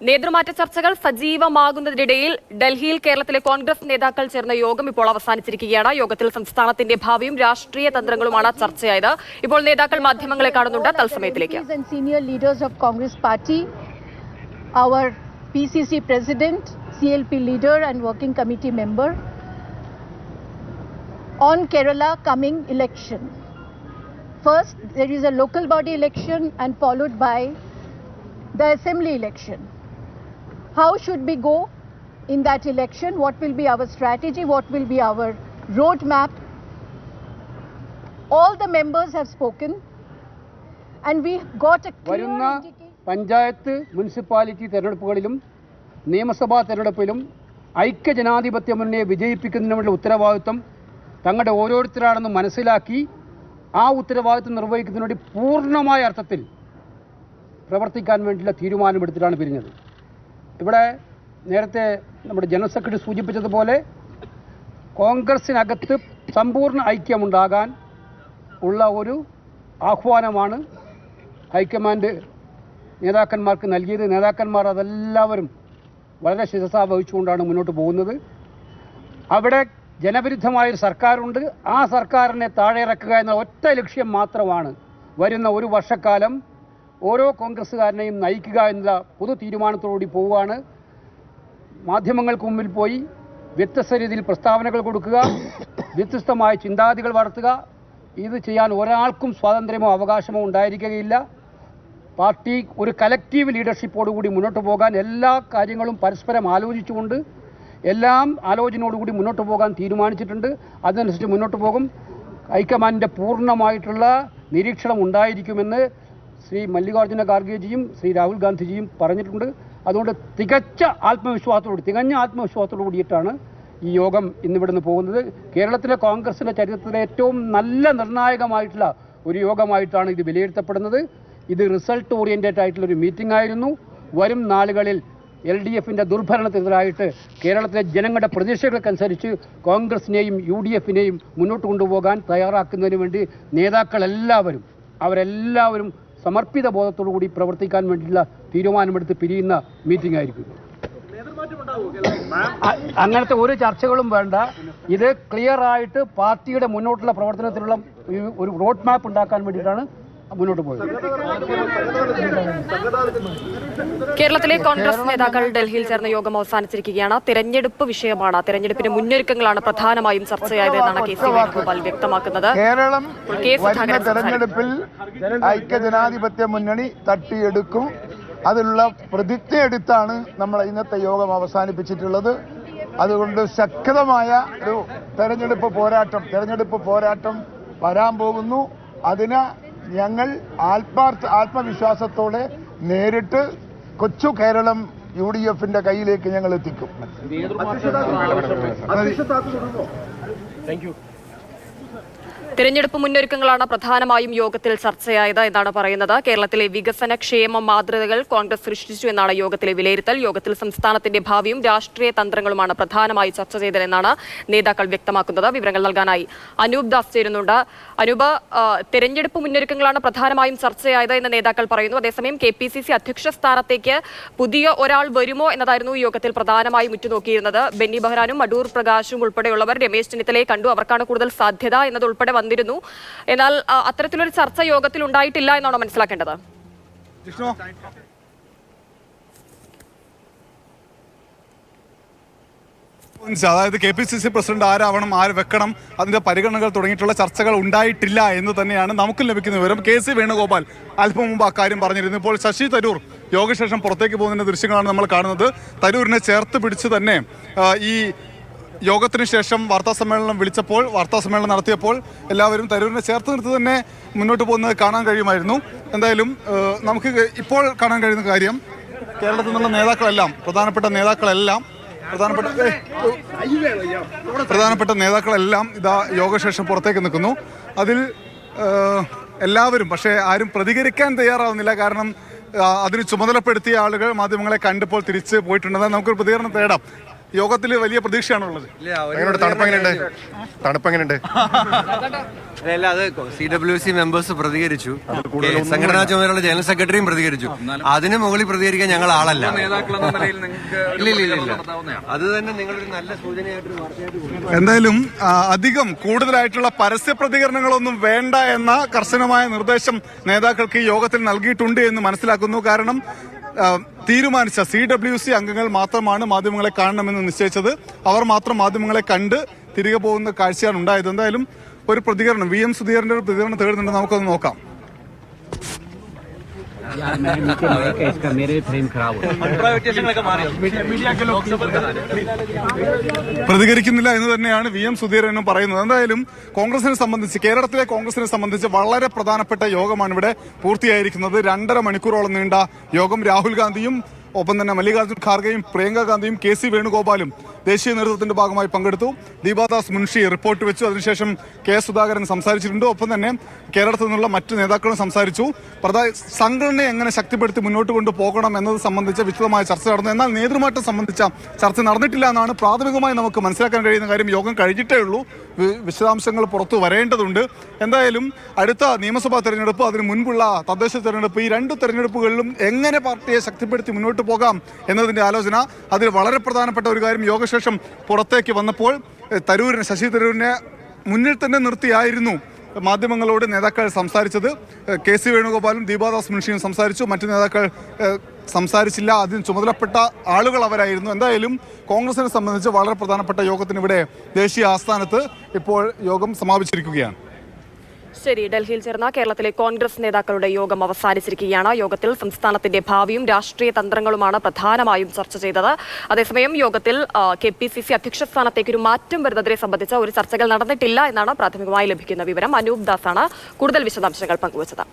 നേതൃമാറ്റ ചർച്ചകൾ സജീവമാകുന്നതിനിടയിൽ ഡൽഹിയിൽ കേരളത്തിലെ കോൺഗ്രസ് നേതാക്കൾ ചേർന്ന യോഗം ഇപ്പോൾ അവസാനിച്ചിരിക്കുകയാണ് യോഗത്തിൽ സംസ്ഥാനത്തിന്റെ ഭാവിയും രാഷ്ട്രീയ തന്ത്രങ്ങളുമാണ് ചർച്ചയായത് ഇപ്പോൾ നേതാക്കൾ മാധ്യമങ്ങളെ കാണുന്നുണ്ട് തത്സമയത്തിലേക്ക് and senior leaders of Congress Party, our PCC President, CLP leader and working committee member on Kerala coming election. First, there is a local body election and followed by the assembly election. How should we go in that election? What will be our strategy? What will be our roadmap? All the members have spoken and we got a clear indication. Panchayat municipality തെരഞ്ഞെടുപ്പുകളിലും നിയമസഭാ തെരഞ്ഞെടുപ്പിലും ഐക്യജനാധിപത്യ മുന്നണിയെ വിജയിപ്പിക്കുന്നതിനുള്ള ഉത്തരവാദിത്വം തങ്ങളുടെ ഓരോരുത്തരാണെന്ന് മനസ്സിലാക്കി ആ ഉത്തരവാദിത്വം നിർവഹിക്കുന്നതിന് വേണ്ടി പൂർണമായ അർത്ഥത്തിൽ പ്രവർത്തിക്കാൻ വേണ്ടിയുള്ള തീരുമാനമെടുത്തിട്ടാണ് പിരിഞ്ഞത് ഇവിടെ നേരത്തെ നമ്മുടെ ജനറൽ സെക്രട്ടറി സൂചിപ്പിച്ചതുപോലെ കോൺഗ്രസിനകത്ത് സമ്പൂർണ ഐക്യമുണ്ടാകാൻ ഉള്ള ഒരു ആഹ്വാനമാണ് ഹൈക്കമാൻഡ് നേതാക്കന്മാർക്ക് നൽകിയത്. നേതാക്കന്മാർ അതെല്ലാവരും വളരെ ശിരസ വഹിച്ചുകൊണ്ടാണ് മുന്നോട്ട് പോകുന്നത്. അവിടെ ജനവിരുദ്ധമായൊരു സർക്കാരുണ്ട്. ആ സർക്കാരിനെ താഴെ ഇറക്കുക എന്ന ഒറ്റ ലക്ഷ്യം മാത്രമാണ് വരുന്ന ഒരു വർഷക്കാലം ഓരോ കോൺഗ്രസ്സുകാരനെയും നയിക്കുക എന്നുള്ള പൊതു തീരുമാനത്തോടുകൂടി പോവുകയാണ്. മാധ്യമങ്ങൾക്ക് മുമ്പിൽ പോയി വ്യത്യസ്ത രീതിയിൽ പ്രസ്താവനകൾ കൊടുക്കുക വ്യത്യസ്തമായ ചിന്താഗതികൾ വളർത്തുക. ഇത് ചെയ്യാൻ ഒരാൾക്കും സ്വാതന്ത്ര്യമോ അവകാശമോ ഉണ്ടായിരിക്കുകയില്ല. പാർട്ടി ഒരു കലക്റ്റീവ് ലീഡർഷിപ്പോടുകൂടി മുന്നോട്ട് പോകാൻ എല്ലാ കാര്യങ്ങളും പരസ്പരം ആലോചിച്ചുകൊണ്ട് എല്ലാം ആലോചനയോടുകൂടി മുന്നോട്ട് പോകാൻ തീരുമാനിച്ചിട്ടുണ്ട്. അതനുസരിച്ച് മുന്നോട്ട് പോകും. ഹൈക്കമാൻഡിന്റെ പൂർണമായിട്ടുള്ള നിരീക്ഷണം ഉണ്ടായിരിക്കുമെന്ന് ശ്രീ മല്ലികാർജുന ഖാർഗെജിയും ശ്രീ രാഹുൽ ഗാന്ധിജിയും പറഞ്ഞിട്ടുണ്ട്. അതുകൊണ്ട് തികച്ച ആത്മവിശ്വാസത്തോട് തികഞ്ഞ ആത്മവിശ്വാസത്തോട് കൂടിയിട്ടാണ് ഈ യോഗം ഇന്നിവിടുന്ന് പോകുന്നത്. കേരളത്തിലെ കോൺഗ്രസിന്റെ ചരിത്രത്തിലെ ഏറ്റവും നല്ല നിർണായകമായിട്ടുള്ള ഒരു യോഗമായിട്ടാണ് ഇത് വിലയിരുത്തപ്പെടുന്നത്. ഇത് റിസൾട്ട് ഓറിയന്റഡ് ആയിട്ടുള്ള ഒരു മീറ്റിംഗ് ആയിരുന്നു. വരും നാളുകളിൽ എൽ ഡി എഫിന്റെ ദുർഭരണത്തിനെതിരായിട്ട് കേരളത്തിലെ ജനങ്ങളുടെ പ്രതീക്ഷകൾക്കനുസരിച്ച് കോൺഗ്രസിനെയും യു ഡി എഫിനെയും മുന്നോട്ട് കൊണ്ടുപോകാൻ തയ്യാറാക്കുന്നതിന് വേണ്ടി നേതാക്കളെല്ലാവരും അവരെല്ലാവരും സമർപ്പിത ബോധത്തോടു കൂടി പ്രവർത്തിക്കാൻ വേണ്ടിയിട്ടുള്ള തീരുമാനമെടുത്ത് പിരിയുന്ന മീറ്റിംഗ് ആയിരിക്കും. അങ്ങനത്തെ ഒരു ചർച്ചകളും വേണ്ട. ഇത് ക്ലിയർ ആയിട്ട് പാർട്ടിയുടെ മുന്നോട്ടുള്ള പ്രവർത്തനത്തിലുള്ള ഒരു റോഡ് മാപ്പ് ഉണ്ടാക്കാൻ വേണ്ടിയിട്ടാണ് മുന്നോട്ട് പോയത്. കേരളത്തിലെ കോൺഗ്രസ് നേതാക്കൾ ഡൽഹിയിൽ ചേർന്ന യോഗം അവസാനിച്ചിരിക്കുകയാണ്. തിരഞ്ഞെടുപ്പ് വിഷയമാണ്. തിരഞ്ഞെടുപ്പിന്റെ മുന്നൊരുക്കങ്ങളാണ് പ്രധാനമായും ചർച്ചയായത് എന്നാണ് കെ സി വേണുഗോപാൽ വ്യക്തമാക്കുന്നത്. കേരളം ഐക്യ ജനാധിപത്യ സുധാകരൻ തെരഞ്ഞെടുപ്പിൽ ഐക്യജനാധിപത്യ മുന്നണി തട്ടിയെടുക്കും. അതിലുള്ള പ്രതിജ്ഞ എടുത്താണ് നമ്മൾ ഇന്നത്തെ യോഗം അവസാനിപ്പിച്ചിട്ടുള്ളത്. അതുകൊണ്ട് ശക്തമായ ഒരു തെരഞ്ഞെടുപ്പ് പോരാട്ടം തെരഞ്ഞെടുപ്പ് പോരാട്ടം വരാൻ പോകുന്നു. അതിന് ഞങ്ങൾ ആത്മാർത്ഥ ആത്മവിശ്വാസത്തോടെ നേരിട്ട് കൊച്ചു കേരളം യു ഡി എഫിന്റെ കയ്യിലേക്ക് ഞങ്ങൾ എത്തിക്കും. തിരഞ്ഞെടുപ്പ് മുന്നൊരുക്കങ്ങളാണ് പ്രധാനമായും യോഗത്തിൽ ചർച്ചയായത് എന്നാണ് പറയുന്നത്. കേരളത്തിലെ വികസന ക്ഷേമ മാതൃകകൾ കോൺഗ്രസ് സൃഷ്ടിച്ചു എന്നാണ് യോഗത്തിലെ വിലയിരുത്തൽ. യോഗത്തിൽ സംസ്ഥാനത്തിന്റെ ഭാവിയും രാഷ്ട്രീയ തന്ത്രങ്ങളുമാണ് പ്രധാനമായി ചർച്ച ചെയ്തതെന്നാണ് നേതാക്കൾ വ്യക്തമാക്കുന്നത്. വിവരങ്ങൾ നൽകാനായി അനൂപ് ദാസ് ചേരുന്നുണ്ട്. അനൂപ് തിരഞ്ഞെടുപ്പ് മുന്നൊരുക്കങ്ങളാണ് പ്രധാനമായും ചർച്ചയായത് എന്ന് നേതാക്കൾ പറയുന്നു. അതേസമയം കെ പി സി സി അധ്യക്ഷ സ്ഥാനത്തേക്ക് പുതിയ ഒരാൾ വരുമോ എന്നതായിരുന്നു യോഗത്തിൽ പ്രധാനമായും ഉറ്റുനോക്കിയിരുന്നത്. ബെന്നി ബെഹ്റാനും അടൂർ പ്രകാശും ഉൾപ്പെടെയുള്ളവർ രമേശ് ചെന്നിത്തലയെ കണ്ടു. അവർക്കാണ് കൂടുതൽ സാധ്യത എന്നതുൾപ്പെടെ വന്നിരുന്നു. എന്നാൽ അത്തരത്തിലൊരു ചർച്ച യോഗത്തിൽ ഉണ്ടായിട്ടില്ല എന്നാണോ മനസ്സിലാക്കേണ്ടത്? അതായത് K P C C president ആരാവണം ആര് വെക്കണം അതിന്റെ പരിഗണനകൾ തുടങ്ങിയിട്ടുള്ള ചർച്ചകൾ ഉണ്ടായിട്ടില്ല എന്ന് തന്നെയാണ് നമുക്ക് ലഭിക്കുന്ന വിവരം. കെ സി വേണുഗോപാൽ അല്പം മുമ്പ് അക്കാര്യം പറഞ്ഞിരുന്നു. ഇപ്പോൾ ശശി തരൂർ യോഗശേഷം പുറത്തേക്ക് പോകുന്ന ദൃശ്യങ്ങളാണ് നമ്മൾ കാണുന്നത്. തരൂരിനെ ചേർത്ത് പിടിച്ച് തന്നെ ഈ യോഗത്തിന് ശേഷം വാർത്താ സമ്മേളനം വിളിച്ചപ്പോൾ വാർത്താ സമ്മേളനം നടത്തിയപ്പോൾ എല്ലാവരും തരൂരിനെ ചേർത്ത് നിർത്തി തന്നെ മുന്നോട്ട് പോകുന്നത് കാണാൻ കഴിയുമായിരുന്നു. എന്തായാലും നമുക്ക് ഇപ്പോൾ കാണാൻ കഴിയുന്ന കാര്യം കേരളത്തിൽ നിന്നുള്ള നേതാക്കളെല്ലാം പ്രധാനപ്പെട്ട നേതാക്കളെല്ലാം പ്രധാനപ്പെട്ട പ്രധാനപ്പെട്ട നേതാക്കളെല്ലാം ഇതാ യോഗശേഷം പുറത്തേക്ക് നിൽക്കുന്നു. അതിൽ എല്ലാവരും പക്ഷേ ആരും പ്രതികരിക്കാൻ തയ്യാറാവുന്നില്ല. കാരണം അതിന് ചുമതലപ്പെടുത്തിയ ആളുകൾ മാധ്യമങ്ങളെ കണ്ടപ്പോൾ തിരിച്ച് പോയിട്ടുണ്ടെന്ന് നമുക്കൊരു പ്രതികരണം തേടാം. യോഗത്തിൽ വലിയ പ്രതീക്ഷയാണുള്ളത് എങ്ങനെയുണ്ട്? തണുപ്പ് എങ്ങനെയുണ്ട്? തണുപ്പ് എങ്ങനെയുണ്ട്? അല്ല അത് സി ഡബ്ല്യു സി മെമ്പേഴ്സ് പ്രതികരിച്ചു. സംഘടനാ ചുമതലയുള്ള ജനറൽ സെക്രട്ടറിയും പ്രതികരിച്ചു. അതിന് മുകളിൽ പ്രതികരിക്കാൻ ഞങ്ങൾ ആളല്ല. ഇല്ല ഇല്ല ഇല്ല ഇല്ല അത് തന്നെ നിങ്ങളൊരു നല്ല സൂചനയായിട്ട് എന്തായാലും അധികം കൂടുതലായിട്ടുള്ള പരസ്യ പ്രതികരണങ്ങളൊന്നും വേണ്ട എന്ന കർശനമായ നിർദ്ദേശം നേതാക്കൾക്ക് ഈ യോഗത്തിൽ നൽകിയിട്ടുണ്ട് എന്ന് മനസ്സിലാക്കുന്നു. കാരണം തീരുമാനിച്ച സി ഡബ്ല്യു സി അംഗങ്ങൾ മാത്രമാണ് മാധ്യമങ്ങളെ കാണണമെന്ന് നിശ്ചയിച്ചത്. അവർ മാത്രം മാധ്യമങ്ങളെ കണ്ട് തിരികെ പോകുന്ന കാഴ്ചയാണ് ഉണ്ടായത്. എന്തായാലും ഒരു പ്രതികരണം വി എം സുധീറിന്റെ ഒരു പ്രതികരണം തേടുന്നുണ്ട് നമുക്കൊന്ന് നോക്കാം. यार मैं नीचे लेके इसका मेरे फ्रेम खराब हो പ്രതികരിക്കുന്നില്ല എന്ന് തന്നെയാണ് വി എം സുധീരനും പറയുന്നത് എന്തായാലും കോൺഗ്രസിനെ സംബന്ധിച്ച് കേരളത്തിലെ കോൺഗ്രസിനെ സംബന്ധിച്ച് വളരെ പ്രധാനപ്പെട്ട യോഗമാണ് ഇവിടെ പൂർത്തിയായിരിക്കുന്നത് രണ്ടര മണിക്കൂറോളം നീണ്ട യോഗം രാഹുൽ ഗാന്ധിയും ഒപ്പം തന്നെ മല്ലികാർജുൻ ഖാർഗെയും പ്രിയങ്ക ഗാന്ധിയും കെ സി വേണുഗോപാലും ദേശീയ നേതൃത്വത്തിന്റെ ഭാഗമായി പങ്കെടുത്തു. ദീപാദാസ് മുൻഷി റിപ്പോർട്ട് വെച്ചു. അതിനുശേഷം കെ സുധാകരൻ സംസാരിച്ചിട്ടുണ്ട്. ഒപ്പം തന്നെ കേരളത്തിൽ നിന്നുള്ള മറ്റു നേതാക്കളും സംസാരിച്ചു. പ്രധാന സംഘടനയെ എങ്ങനെ ശക്തിപ്പെടുത്തി മുന്നോട്ട് കൊണ്ടുപോകണം എന്നത് സംബന്ധിച്ച വിശദമായ ചർച്ച നടന്നു. എന്നാൽ നേതൃമാറ്റം സംബന്ധിച്ച ചർച്ച നടന്നിട്ടില്ല എന്നാണ് പ്രാഥമികമായി നമുക്ക് മനസ്സിലാക്കാൻ കഴിയുന്ന കാര്യം. യോഗം കഴിഞ്ഞിട്ടേ ഉള്ളൂ. വിശദാംശങ്ങൾ പുറത്തു വരേണ്ടതുണ്ട്. എന്തായാലും അടുത്ത നിയമസഭാ തെരഞ്ഞെടുപ്പ് അതിന് മുൻപുള്ള തദ്ദേശ തെരഞ്ഞെടുപ്പ് ഈ രണ്ട് തെരഞ്ഞെടുപ്പുകളിലും എങ്ങനെ പാർട്ടിയെ ശക്തിപ്പെടുത്തി മുന്നോട്ട് പോകാം എന്നതിന്റെ ആലോചന. അതിൽ വളരെ പ്രധാനപ്പെട്ട ഒരു കാര്യം യോഗശേഷം പുറത്തേക്ക് വന്നപ്പോൾ തരൂരിനെ ശശി തരൂരിനെ മുന്നിൽ തന്നെ നിർത്തിയായിരുന്നു മാധ്യമങ്ങളോട് നേതാക്കൾ സംസാരിച്ചത്. കെ സി വേണുഗോപാലും ദീപാദാസ് മുൻഷിയും സംസാരിച്ചു. മറ്റു നേതാക്കൾ സംസാരിച്ചില്ല. അതിന് ചുമതലപ്പെട്ട ആളുകൾ അവരായിരുന്നു. എന്തായാലും കോൺഗ്രസിനെ സംബന്ധിച്ച് വളരെ പ്രധാനപ്പെട്ട യോഗത്തിന് ഇവിടെ ദേശീയ ആസ്ഥാനത്ത് ഇപ്പോൾ യോഗം സമാപിച്ചിരിക്കുകയാണ്. ശരി ഡൽഹിയിൽ ചേർന്ന കേരളത്തിലെ കോൺഗ്രസ് നേതാക്കളുടെ യോഗം അവസാനിച്ചിരിക്കുകയാണ്. യോഗത്തിൽ സംസ്ഥാനത്തിന്റെ ഭാവിയും രാഷ്ട്രീയ തന്ത്രങ്ങളുമാണ് പ്രധാനമായും ചർച്ച ചെയ്തത്. അതേസമയം യോഗത്തിൽ കെ പി സി സി അധ്യക്ഷ സ്ഥാനത്തേക്ക് ഒരു മാറ്റം വരുന്നതിനെ സംബന്ധിച്ച ഒരു ചർച്ചകൾ നടന്നിട്ടില്ല എന്നാണ് പ്രാഥമികമായി ലഭിക്കുന്ന വിവരം. അനൂപ് ദാസാണ് കൂടുതൽ വിശദാംശങ്ങൾ പങ്കുവച്ചത്.